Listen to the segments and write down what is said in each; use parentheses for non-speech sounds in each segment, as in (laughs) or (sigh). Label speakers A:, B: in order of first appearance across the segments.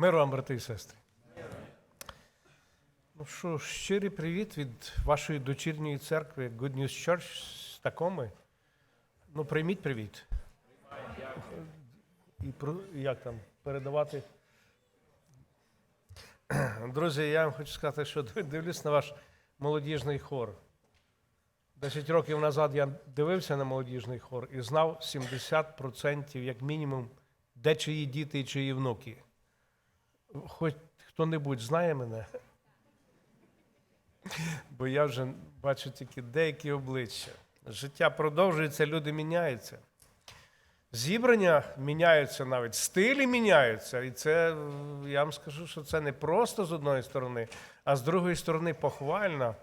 A: Миру вам, брати і сестри. Ну що, щирий привіт від вашої дочірньої церкви Good News Church з Такоми. Ну, прийміть привіт. І про, як там передавати. Друзі, я вам хочу сказати, що (laughs) дивлюсь на ваш молодіжний хор. Десять років назад я дивився на молодіжний хор і знав 70% як мінімум, де чиї діти і чиї внуки. Хоч хто-небудь знає мене, бо я вже бачу тільки деякі обличчя. Життя продовжується, люди міняються. Зібрання міняються навіть, стилі міняються. І це, я вам скажу, що це не просто з одної сторони, а з другої сторони похвально.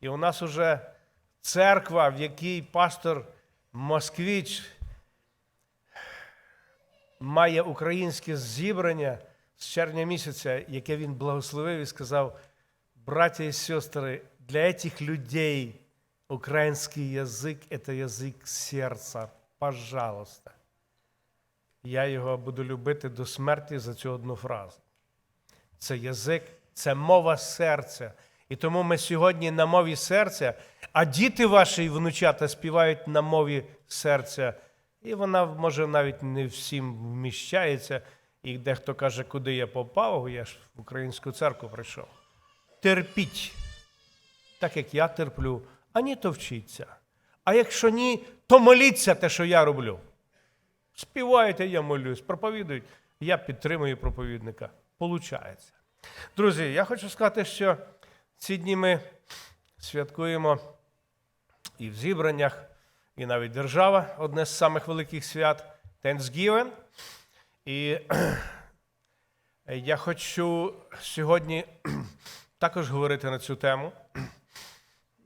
A: І у нас уже церква, в якій пастор Москвіч має українське зібрання з червня місяця, яке він благословив і сказав: браття і сестри, для цих людей український язик це язик серця. Пожалуйста. Я його буду любити до смерті за цю одну фразу. Це язик, це мова серця. І тому ми сьогодні на мові серця, а діти ваші і внучата співають на мові серця. І вона, може, навіть не всім вміщається. І дехто каже, куди я попав, я ж в українську церкву прийшов. Терпіть, так як я терплю, а ні, то вчіться. А якщо ні, то моліться те, що я роблю. Співаєте, я молюсь, проповідують, я підтримую проповідника. Получається. Друзі, я хочу сказати, що ці дні ми святкуємо і в зібраннях, і навіть держава одне з самих великих свят Thanksgiving. І я хочу сьогодні також говорити на цю тему.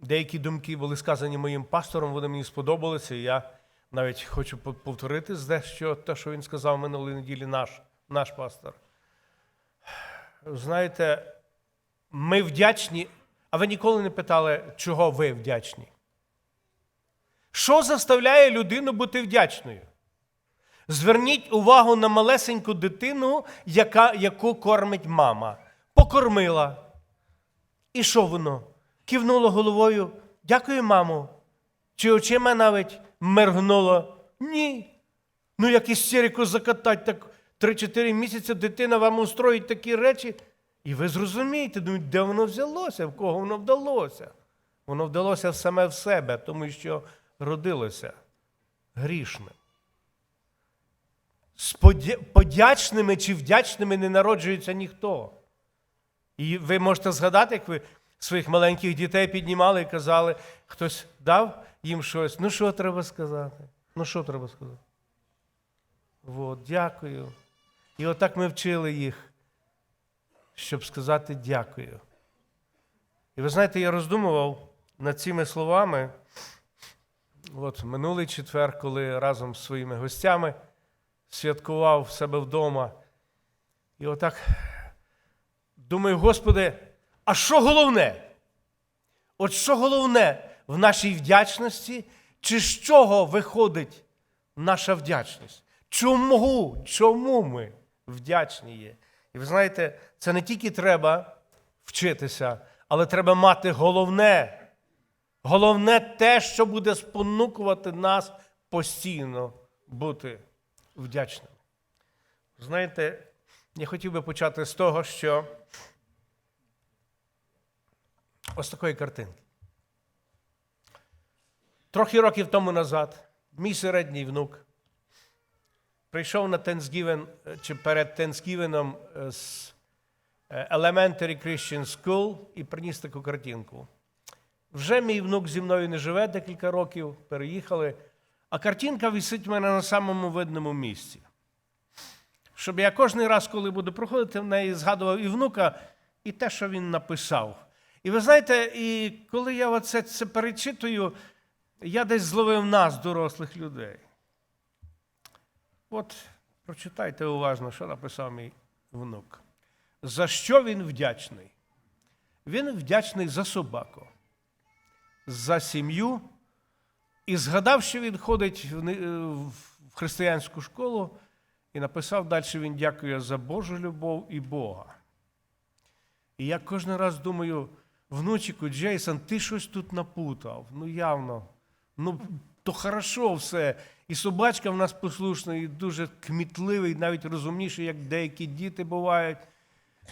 A: Деякі думки були сказані моїм пастором, вони мені сподобалися. І я навіть хочу по- повторити дещо те, що він сказав минулої неділі, наш, наш пастор. Знаєте, ми вдячні, а ви ніколи не питали, чого ви вдячні? Що заставляє людину бути вдячною? Зверніть увагу на малесеньку дитину, яка, яку кормить мама. Покормила. І що воно? Кивнуло головою. Дякую, мамо. Чи очима навіть мергнуло? Ні. Ну, як істерику закатать, так 3-4 місяці дитина вам устроїть такі речі. І ви зрозумієте, ну, де воно взялося, в кого воно вдалося. Воно вдалося саме в себе, тому що родилося грішним. Подячними чи вдячними не народжується ніхто. І ви можете згадати, як ви своїх маленьких дітей піднімали і казали, хтось дав їм щось. Ну, що треба сказати? Ну, що треба сказати? От, дякую. І отак ми вчили їх, щоб сказати дякую. І ви знаєте, я роздумував над цими словами. От минулий четвер, коли разом з своїми гостями святкував в себе вдома. І отак думаю, Господи, а що головне? От що головне в нашій вдячності, чи з чого виходить наша вдячність? Чому? Чому ми вдячні є? І ви знаєте, це не тільки треба вчитися, але треба мати головне. Головне те, що буде спонукувати нас постійно бути вдячними. Знаєте, я хотів би почати з того, що ось такої картинки. Трохи років тому назад мій середній внук прийшов на Thanksgiving, е, чи перед Thanksgiving е, з е, Elementary Christian School і приніс таку картинку. Вже мій внук зі мною не живе декілька років, переїхали, а картинка висить в мене на самому видному місці. Щоб я кожен раз, коли буду проходити в неї, згадував і внука, і те, що він написав. І ви знаєте, і коли я оце це перечитую, я десь зловив нас, дорослих людей. От прочитайте уважно, що написав мій внук. За що він вдячний? Він вдячний за собаку, за сім'ю і згадав, що він ходить в християнську школу, І написав далі він дякує за Божу любов і Бога. І я кожен раз думаю, внучику Джейсон, ти щось тут напутав. Ну явно. Ну, то хорошо все. І собачка в нас послушна, і дуже кмітливий, навіть розумніший, як деякі діти бувають,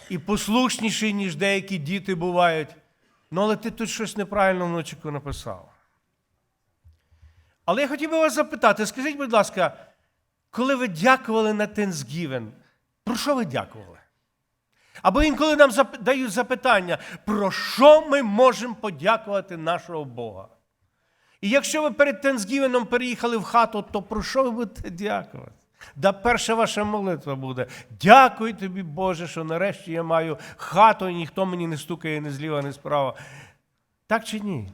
A: і послушніший, ніж деякі діти бувають. Ну, але ти тут щось неправильно внучику написав. Але я хотів би вас запитати, скажіть, будь ласка, коли ви дякували на Thanksgiving, про що ви дякували? Або інколи нам дають запитання, про що ми можемо подякувати нашого Бога? І якщо ви перед Тенсгівеном переїхали в хату, то про що ви будете дякувати? Да перша ваша молитва буде. Дякую тобі, Боже, що нарешті я маю хату, і ніхто мені не стукає ні зліва, ні справа. Так чи ні?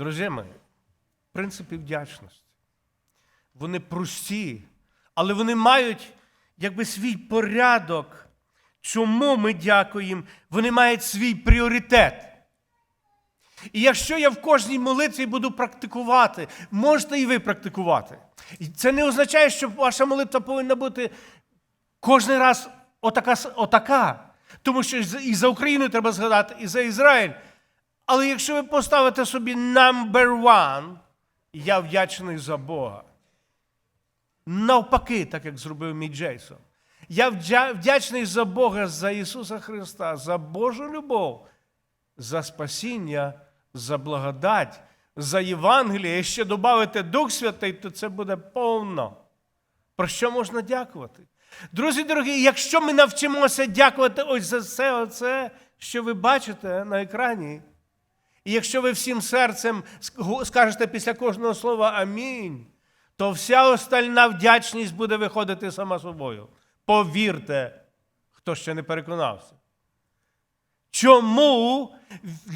A: Друзі мої, принципи вдячності. Вони прості, але вони мають якби свій порядок. Чому ми дякуємо? Вони мають свій пріоритет. І якщо я в кожній молитві буду практикувати, можете і ви практикувати. І це не означає, що ваша молитва повинна бути кожен раз отака, отака. Тому що і за Україну треба згадати, і за Ізраїль. Але якщо ви поставите собі number one, я вдячний за Бога. Навпаки, так як зробив мій Джейсон. Я вдячний за Бога, за Ісуса Христа, за Божу любов, за спасіння, за благодать, за Євангеліє. І ще додати Дух Святий, то це буде повно. Про що можна дякувати? Друзі дорогі, якщо ми навчимося дякувати ось за все, оце, що ви бачите на екрані, і якщо ви всім серцем скажете після кожного слова Амінь, то вся остальна вдячність буде виходити сама собою. Повірте, хто ще не переконався. Чому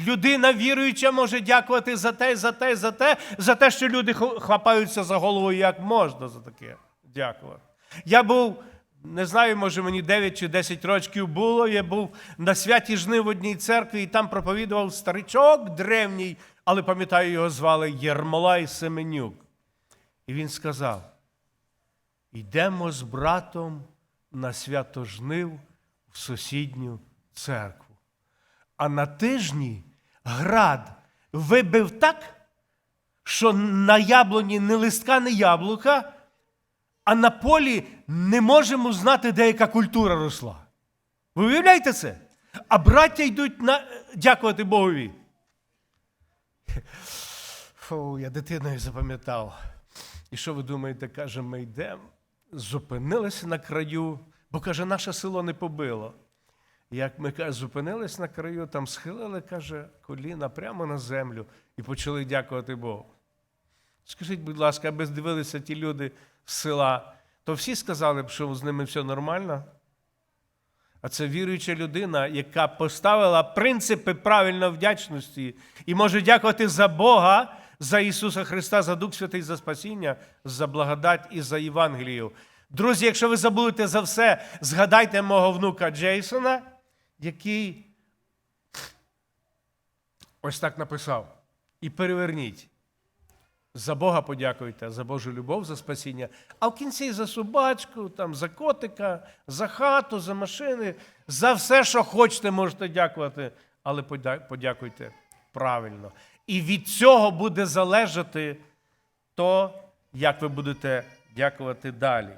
A: людина віруюча може дякувати за те, за те, за те, за те, що люди хапаються за голову, як можна за таке дякувати? Я був, не знаю, може мені 9 чи 10 років було, я був на святі жни в одній церкві, і там проповідував старичок древній, але пам'ятаю, його звали Єрмолай Семенюк. І він сказав: йдемо з братом на свято жнив в сусідню церкву. А на тижні град вибив так, що на яблуні не листка, не яблука, а на полі не можемо знати, де яка культура росла. Ви уявляєте це? А браття йдуть на... дякувати Богові. Фу, я дитиною запам'ятав. І що ви думаєте, каже, ми йдемо, зупинилися на краю, бо каже, наше село не побило. Як ми каже, зупинились на краю, там схилили, каже, коліна прямо на землю і почали дякувати Богу. Скажіть, будь ласка, аби здивилися ті люди села, то всі сказали б, що з ними все нормально. А це віруюча людина, яка поставила принципи правильної вдячності і може дякувати за Бога, за Ісуса Христа, за Дух Святий, за спасіння, за благодать і за Євангелію. Друзі, якщо ви забудете за все, згадайте мого внука Джейсона, який ось так написав. І переверніть. За Бога подякуйте, за Божу любов, за спасіння. А в кінці за собачку, там, за котика, за хату, за машини, за все, що хочете, можете дякувати, але подякуйте правильно. І від цього буде залежати то, як ви будете дякувати далі.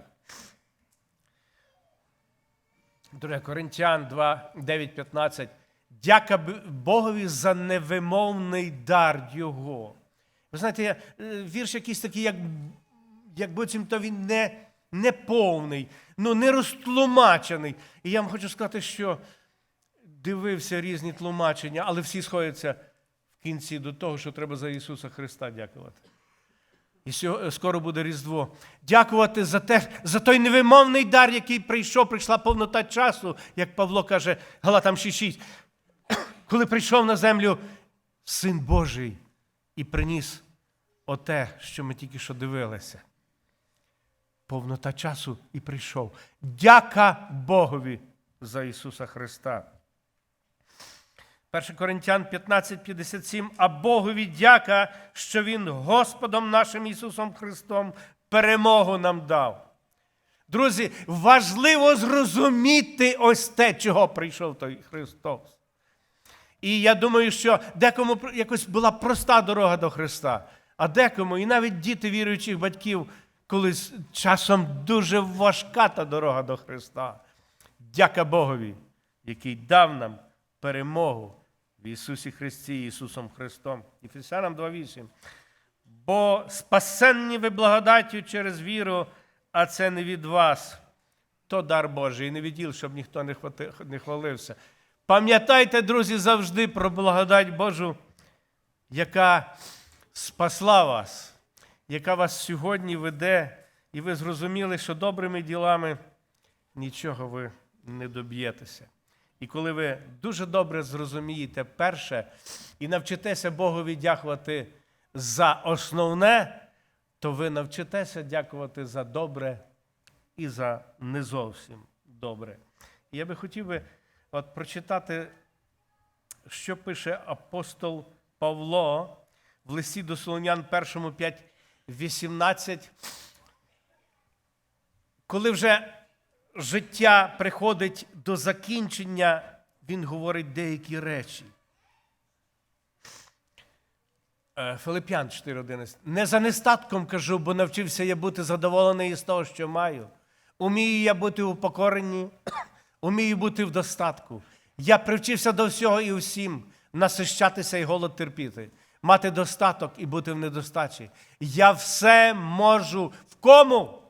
A: 2 Коринтян 2, 9, 15. Дяка Богові за невимовний дар Його. Ви знаєте, е, вірш якийсь такий, як, як буцімто він не, не повний, ну, не розтлумачений. І я вам хочу сказати, що дивився різні тлумачення, але всі сходяться в кінці до того, що треба за Ісуса Христа дякувати. І скоро буде Різдво. Дякувати за те, за той невимовний дар, який прийшов, прийшла повнота часу, як Павло каже, Галатам 6.6. Коли прийшов на землю Син Божий і приніс оте, що ми тільки що дивилися. Повнота часу і прийшов. Дяка Богові за Ісуса Христа. 1 Коринтян 15:57, а Богові дяка, що Він Господом нашим Ісусом Христом перемогу нам дав. Друзі, важливо зрозуміти ось те, чого прийшов той Христос. І я думаю, що декому якось була проста дорога до Христа, а декому, і навіть діти віруючих батьків, колись часом дуже важка та дорога до Христа. Дяка Богові, який дав нам перемогу в Ісусі Христі, Ісусом Христом. Ефесянам 2.8. Бо спасенні ви благодаттю через віру, а це не від вас. То дар Божий, і не відділ, щоб ніхто не хвалився. Пам'ятайте, друзі, завжди про благодать Божу, яка спасла вас, яка вас сьогодні веде, і ви зрозуміли, що добрими ділами нічого ви не доб'єтеся. І коли ви дуже добре зрозумієте перше і навчитеся Богові дякувати за основне, то ви навчитеся дякувати за добре і за не зовсім добре. Я би хотів би от прочитати, що пише апостол Павло в листі до Солонян 1 5, 18. Коли вже життя приходить до закінчення, він говорить деякі речі. Е, Филип'ян 4.11. Не за нестатком кажу, бо навчився я бути задоволений із того, що маю. Умію я бути у покоренні, умію бути в достатку. Я привчився до всього і всім, насищатися і голод терпіти, мати достаток і бути в недостачі. Я все можу в кому?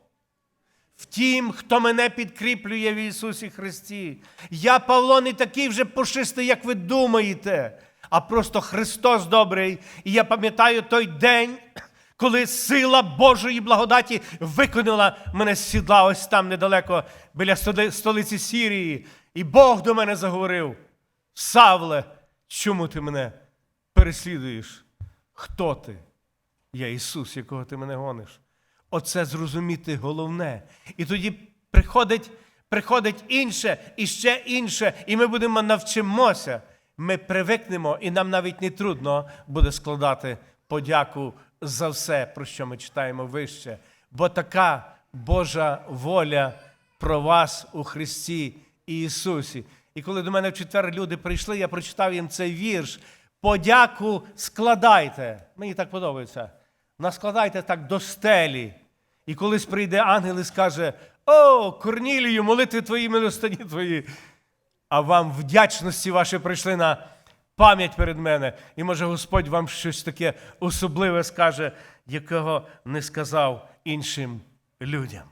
A: в тім, хто мене підкріплює в Ісусі Христі. Я, Павло, не такий вже пушистий, як ви думаєте, а просто Христос добрий. І я пам'ятаю той день, коли сила Божої благодаті виконала мене з сідла ось там недалеко біля столиці Сірії. І Бог до мене заговорив: Савле, чому ти мене переслідуєш? Хто ти? Я Ісус, якого ти мене гониш. Оце зрозуміти головне. І тоді приходить, приходить інше і ще інше, і ми будемо навчимося. Ми привикнемо, і нам навіть не трудно буде складати подяку за все, про що ми читаємо вище. Бо така Божа воля про вас у Христі Ісусі. І коли до мене в четвер люди прийшли, я прочитав їм цей вірш. Подяку складайте. Мені так подобається. Наскладайте так до стелі. І колись прийде ангел і скаже: О, Корнілію, молитви твої, милостині твої. А вам вдячності ваші прийшли на пам'ять перед мене. І може Господь вам щось таке особливе скаже, якого не сказав іншим людям.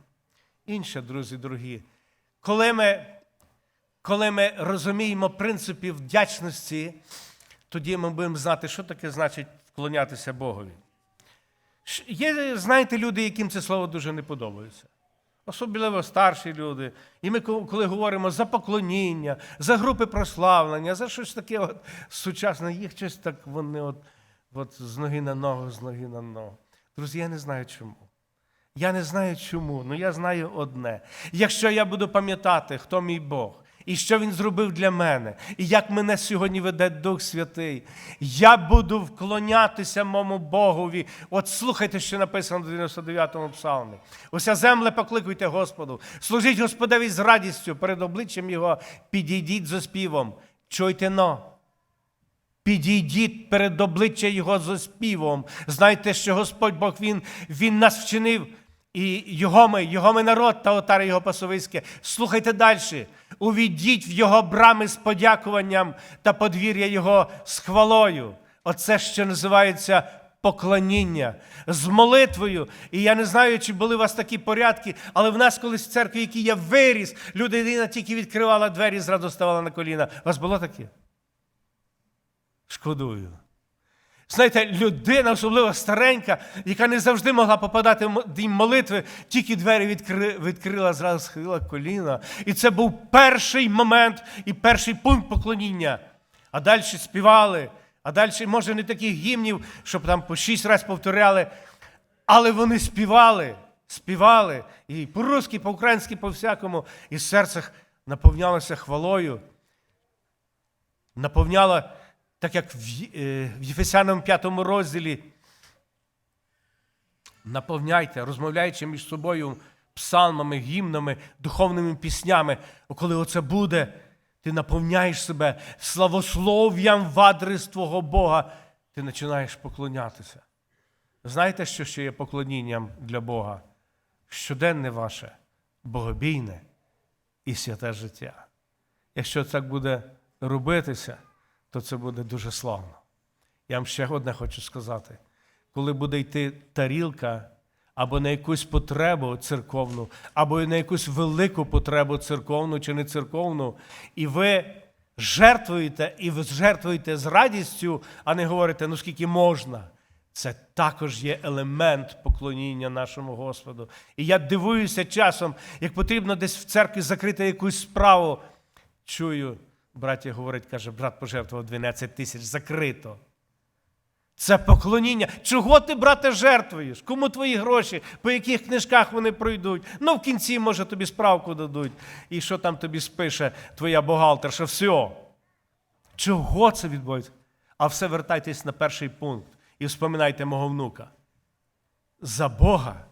A: Інше, друзі дорогі, коли ми, коли ми розуміємо принципи вдячності, тоді ми будемо знати, що таке значить вклонятися Богові. Є, знаєте, люди, яким це слово дуже не подобається. Особливо старші люди. І ми, коли говоримо за поклоніння, за групи прославлення, за щось таке от сучасне, їх щось так вони от, от з ноги на ногу, з ноги на ногу. Друзі, я не знаю чому. Я не знаю чому, але я знаю одне. Якщо я буду пам'ятати, хто мій Бог, і що Він зробив для мене, і як мене сьогодні веде Дух Святий, я буду вклонятися моєму Богові. От слухайте, що написано в 99-му псалмі. Уся земле покликуйте Господу, служіть Господеві з радістю перед обличчям Його, підійдіть за співом, чуйте но. Підійдіть перед обличчя Його за співом. Знайте, що Господь Бог Він, Він нас вчинив. І його ми, його ми народ та отар його пасовиське. Слухайте далі. Увійдіть в його брами з подякуванням та подвір'я його з хвалою. Оце що називається поклоніння з молитвою. І я не знаю, чи були у вас такі порядки, але в нас колись в церкві, який я виріс, людина тільки відкривала двері, зразу ставала на коліна. У вас було таке? Шкодую. Знаєте, людина, особливо старенька, яка не завжди могла попадати в дім молитви, тільки двері відкри... відкрила, зразу схилила коліна. І це був перший момент і перший пункт поклоніння. А далі співали, а далі, може, не таких гімнів, щоб там по шість разів повторяли, але вони співали, співали. І по-русски, по-українськи, по-всякому, і серце наповнялося хвалою. наповняла, так як в е, Єфесянам 5 розділі. Наповняйте, розмовляючи між собою псалмами, гімнами, духовними піснями. Коли оце буде, ти наповняєш себе славослов'ям в адрес твого Бога, ти починаєш поклонятися. Знаєте, що ще є поклонінням для Бога? Щоденне ваше, богобійне і святе життя. Якщо так буде робитися, то це буде дуже славно. Я вам ще одне хочу сказати. Коли буде йти тарілка або на якусь потребу церковну, або на якусь велику потребу церковну чи не церковну, і ви жертвуєте, і ви жертвуєте з радістю, а не говорите, ну скільки можна. Це також є елемент поклоніння нашому Господу. І я дивуюся часом, як потрібно десь в церкві закрити якусь справу. Чую, браття говорить, каже, брат пожертвував 12 тисяч, закрито. Це поклоніння. Чого ти, брате, жертвуєш? Кому твої гроші? По яких книжках вони пройдуть? Ну, в кінці, може, тобі справку дадуть. І що там тобі спише твоя бухгалтерша? Все. Чого це відбувається? А все вертайтесь на перший пункт і вспоминайте мого внука. За Бога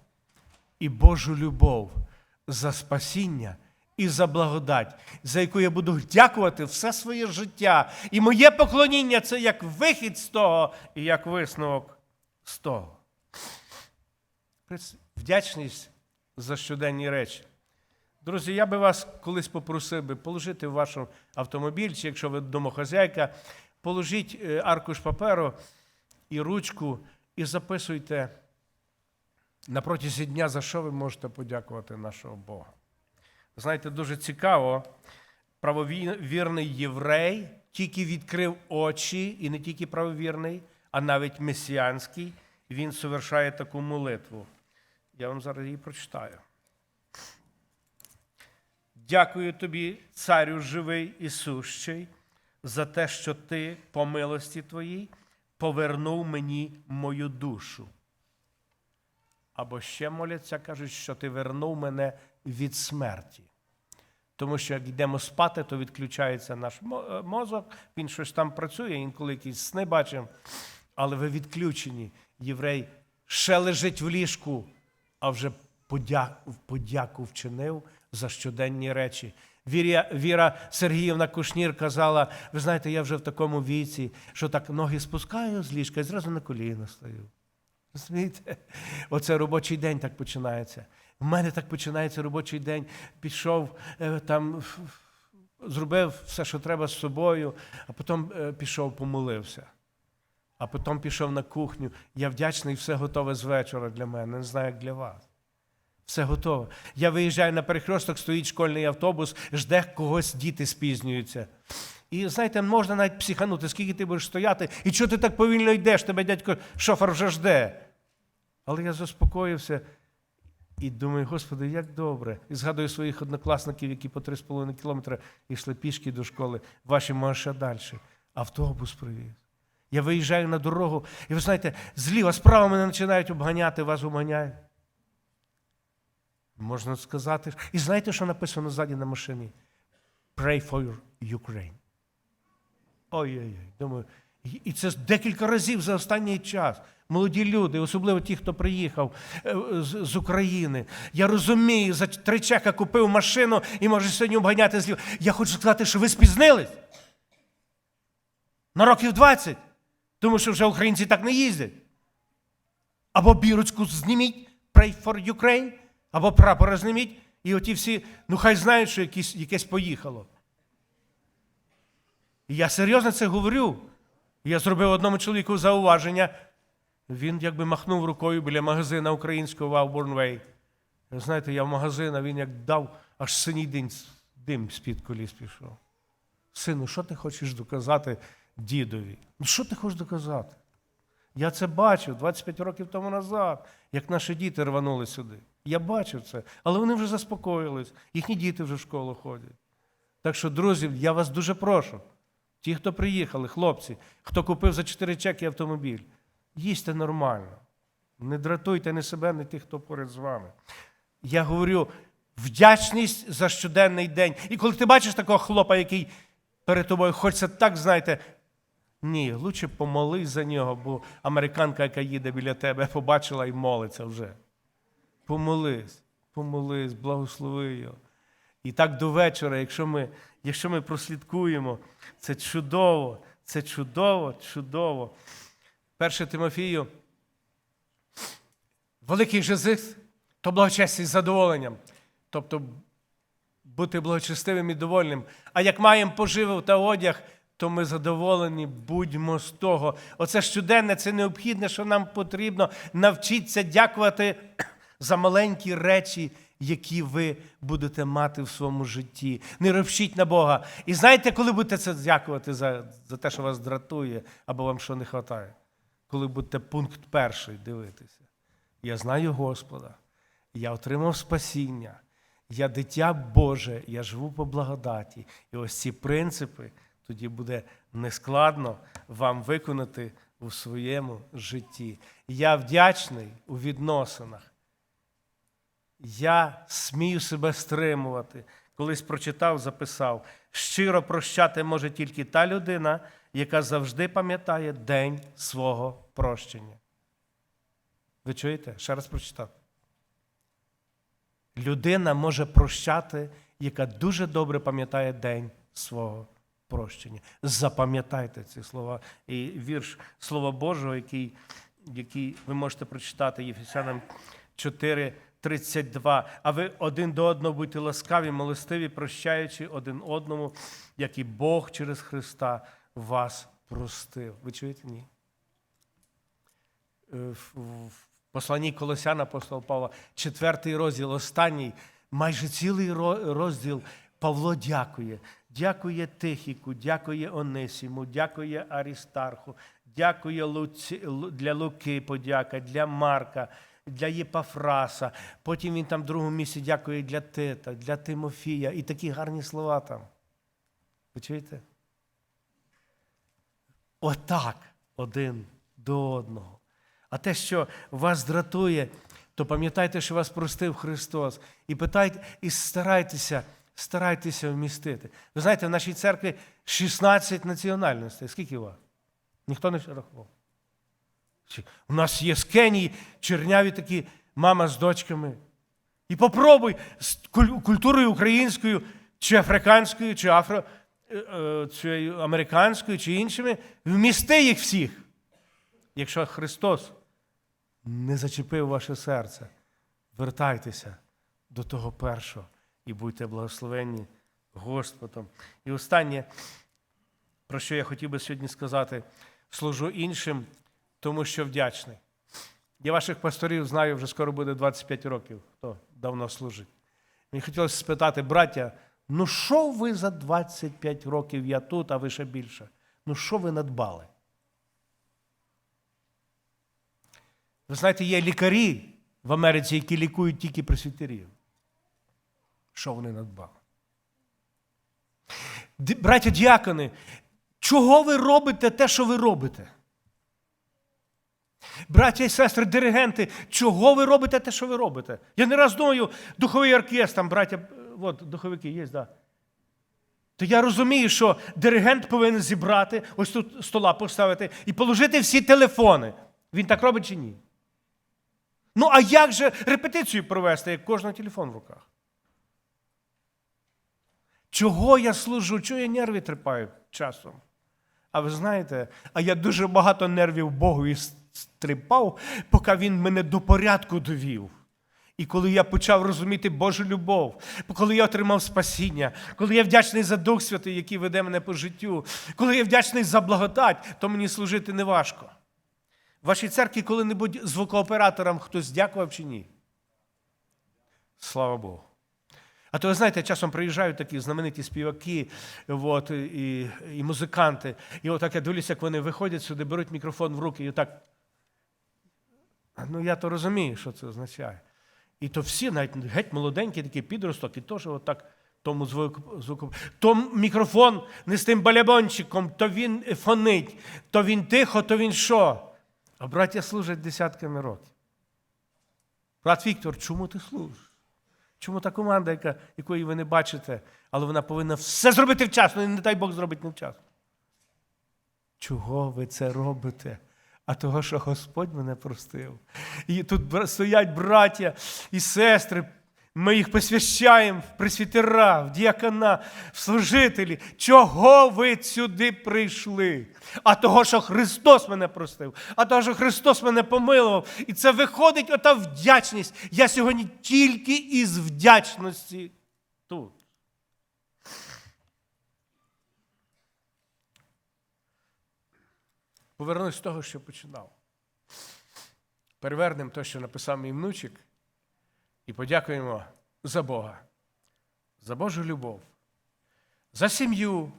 A: і Божу любов, за спасіння і за благодать, за яку я буду дякувати все своє життя. І моє поклоніння це як вихід з того і як висновок з того. Вдячність за щоденні речі. Друзі, я би вас колись попросив би положити в ваш автомобіль, чи якщо ви домохозяйка, положіть е, аркуш паперу і ручку і записуйте на протязі дня, за що ви можете подякувати нашого Бога. Знаєте, дуже цікаво, правовірний єврей тільки відкрив очі, і не тільки правовірний, а навіть месіанський, він совершає таку молитву. Я вам зараз її прочитаю. Дякую тобі, царю живий і сущий, за те, що ти, по милості твоїй, повернув мені мою душу. Або ще моляться, кажуть, що ти вернув мене від смерті. Тому що як йдемо спати, то відключається наш е, мозок, він щось там працює, інколи якісь сни бачимо, але ви відключені. Єврей ще лежить в ліжку, а вже подя- подяку вчинив за щоденні речі. Віря, Віра Сергіївна Кушнір казала: ви знаєте, я вже в такому віці, що так ноги спускаю з ліжка і зразу на коліна стою. Розумієте? Оце робочий день так починається. У мене так починається робочий день. Пішов е, там, зробив все, що треба з собою, а потім е, пішов, помолився. А потім пішов на кухню. Я вдячний, все готове з вечора для мене. Не знаю, як для вас. Все готове. Я виїжджаю на перехресток, стоїть школьний автобус, жде когось, діти спізнюються. І знаєте, можна навіть психанути, скільки ти будеш стояти, і чого ти так повільно йдеш, тебе дядько шофер вже жде. Але я заспокоївся і думаю, Господи, як добре. І згадую своїх однокласників, які по 3,5 кілометри йшли пішки до школи. Ваші може далі. Автобус привіз. Я виїжджаю на дорогу, і ви знаєте, зліва, справа мене починають обганяти, вас обганяють. Можна сказати. І знаєте, що написано ззаді на машині? Pray for Ukraine. Ой-ой-ой. Думаю, і- це декілька разів за останній час. Молоді люди, особливо ті, хто приїхав е, з, України. Я розумію, за три чека купив машину і може сьогодні обганяти зліва. Я хочу сказати, що ви спізнились. На років 20. Тому що вже українці так не їздять. Або бірочку зніміть, Pray for Ukraine, або прапора зніміть, і оті всі, ну хай знають, що якісь, якесь поїхало. І я серйозно це говорю. Я зробив одному чоловіку зауваження. Він якби махнув рукою біля магазина українського в Ауборнвей. Знаєте, я в магазин, а він як дав, аж синій дим, дим з-під коліс пішов. Сину, що ти хочеш доказати дідові? Ну що ти хочеш доказати? Я це бачив 25 років тому назад, як наші діти рванули сюди. Я бачив це, але вони вже заспокоїлись, їхні діти вже в школу ходять. Так що, друзі, я вас дуже прошу. Ті, хто приїхали, хлопці, хто купив за 4 чеки автомобіль, їсьте нормально. Не дратуйте ні себе, ні тих, хто поряд з вами. Я говорю, вдячність за щоденний день. І коли ти бачиш такого хлопа, який перед тобою. Хочеться так, знаєте, ні, лучше помолись за нього, бо американка, яка їде біля тебе, побачила і молиться вже. Помолись, помолись, благослови його. І так до вечора, якщо ми, якщо ми прослідкуємо, це чудово, це чудово, чудово. Перше Тимофію, великий язик, то благочестя з задоволенням. Тобто бути благочестивим і довольним. А як маємо поживу та одяг, то ми задоволені, будьмо з того. Оце щоденне, це необхідне, що нам потрібно навчитися дякувати за маленькі речі, які ви будете мати в своєму житті. Не ропщіть на Бога. І знаєте, коли будете це дякувати за, за те, що вас дратує, або вам що не вистачає? Коли будете пункт перший дивитися. Я знаю Господа, я отримав спасіння, я дитя Боже, я живу по благодаті. І ось ці принципи тоді буде нескладно вам виконати у своєму житті. Я вдячний у відносинах. Я смію себе стримувати. Колись прочитав, записав. Щиро прощати може тільки та людина, яка завжди пам'ятає день свого прощення. Ви чуєте? Ще раз прочитав. Людина може прощати, яка дуже добре пам'ятає день свого прощення. Запам'ятайте ці слова. І вірш Слова Божого, який, який ви можете прочитати Єфесянам 4, 32. А ви один до одного будьте ласкаві, милостиві, прощаючи один одному, як і Бог через Христа вас простив. Ви чуєте? Ні? Е, в посланні Колосян апостол Павла, четвертий розділ, останній, майже цілий розділ Павло дякує. Дякує Тихіку, дякує Онисіму, дякує Арістарху, дякує для Луки подяка, для Марка, для Єпафраса. Потім він там в другому місці дякує для Тита, для Тимофія. І такі гарні слова там. Ви чуєте? Отак один до одного. А те, що вас дратує, то пам'ятайте, що вас простив Христос. І питайте, і старайтеся, старайтеся вмістити. Ви знаєте, в нашій церкві 16 національностей. Скільки вас? Ніхто не рахував. У нас є з Кенії черняві такі мама з дочками. І попробуй з культурою українською, чи африканською, чи афро, е, е, чи американською, чи іншими, вмісти їх всіх. Якщо Христос не зачепив ваше серце, вертайтеся до того першого і будьте благословенні Господом. І останнє, про що я хотів би сьогодні сказати, служу іншим, тому що вдячний. Я ваших пасторів знаю, вже скоро буде 25 років, хто давно служить. Мені хотілося спитати, браття, ну що ви за 25 років я тут, а ви ще більше? Ну що ви надбали? Ви знаєте, є лікарі в Америці, які лікують тільки пресвітерів. Що вони надбали? Браття діакони, чого ви робите те, що ви робите? Браття і сестри, диригенти, чого ви робите те, що ви робите? Я не раз думаю, духовий оркестр, там, браття, от, духовики є, да. То я розумію, що диригент повинен зібрати, ось тут стола поставити і положити всі телефони. Він так робить чи ні? Ну, а як же репетицію провести, як кожен телефон в руках? Чого я служу? Чого я нерви трипаю часом? А ви знаєте, а я дуже багато нервів Богу і стрипав, поки він мене до порядку довів. І коли я почав розуміти Божу любов, коли я отримав спасіння, коли я вдячний за Дух Святий, який веде мене по життю, коли я вдячний за благодать, то мені служити не важко. В вашій церкві коли-небудь звукооператорам хтось дякував чи ні? Слава Богу. А то ви знаєте, часом приїжджають такі знамениті співаки от, і, і музиканти. І отак я дивлюся, як вони виходять сюди, беруть мікрофон в руки і отак. Ну, я то розумію, що це означає. І то всі, навіть геть молоденькі, такі підросток, і теж отак тому звуку. То мікрофон не з тим балябончиком, то він фонить, то він тихо, то він що? А браття служать десятками років. Брат Віктор, чому ти служиш? Чому та команда, яка, якої ви не бачите, але вона повинна все зробити вчасно, і не дай Бог зробить невчасно. Чого ви це робите? А того, що Господь мене простив. І тут стоять браття і сестри. Ми їх посвящаємо в пресвітера, в діакона, в служителі. Чого ви сюди прийшли? А того, що Христос мене простив, а того, що Христос мене помилував. І це виходить ота вдячність. Я сьогодні тільки із вдячності тут. Повернусь з того, що починав. Перевернемо те, що написав мій внучик, і подякуємо за Бога, за Божу любов, за сім'ю,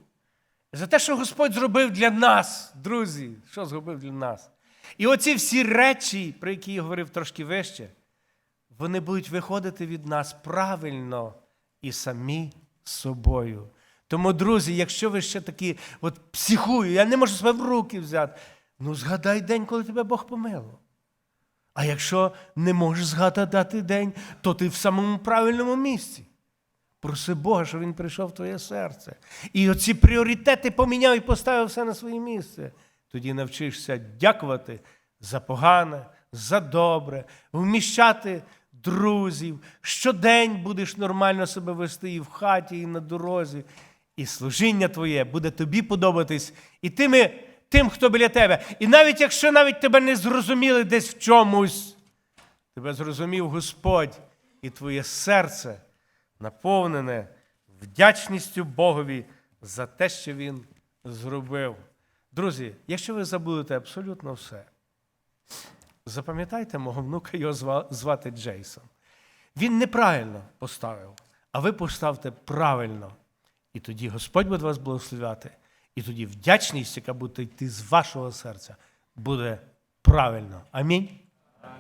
A: за те, що Господь зробив для нас, друзі, що зробив для нас. І оці всі речі, про які я говорив трошки вище, вони будуть виходити від нас правильно і самі собою. Тому, друзі, якщо ви ще такі от психую, я не можу себе в руки взяти, ну згадай день, коли тебе Бог помилував. А якщо не можеш згадати день, то ти в самому правильному місці. Проси Бога, щоб він прийшов в твоє серце. І оці пріоритети поміняв і поставив все на своє місце. Тоді навчишся дякувати за погане, за добре, вміщати друзів. Щодень будеш нормально себе вести і в хаті, і на дорозі. І служіння твоє буде тобі подобатись і тими, тим, хто біля тебе. І навіть якщо навіть тебе не зрозуміли десь в чомусь, тебе зрозумів Господь, і твоє серце наповнене вдячністю Богові за те, що Він зробив. Друзі, якщо ви забудете абсолютно все, запам'ятайте мого внука, його звати Джейсон. Він неправильно поставив, а ви поставте правильно. І тоді Господь буде вас благословляти. І тоді вдячність, яка буде йти з вашого серця, буде правильно. Амінь.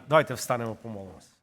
A: Давайте встанемо, помолимося.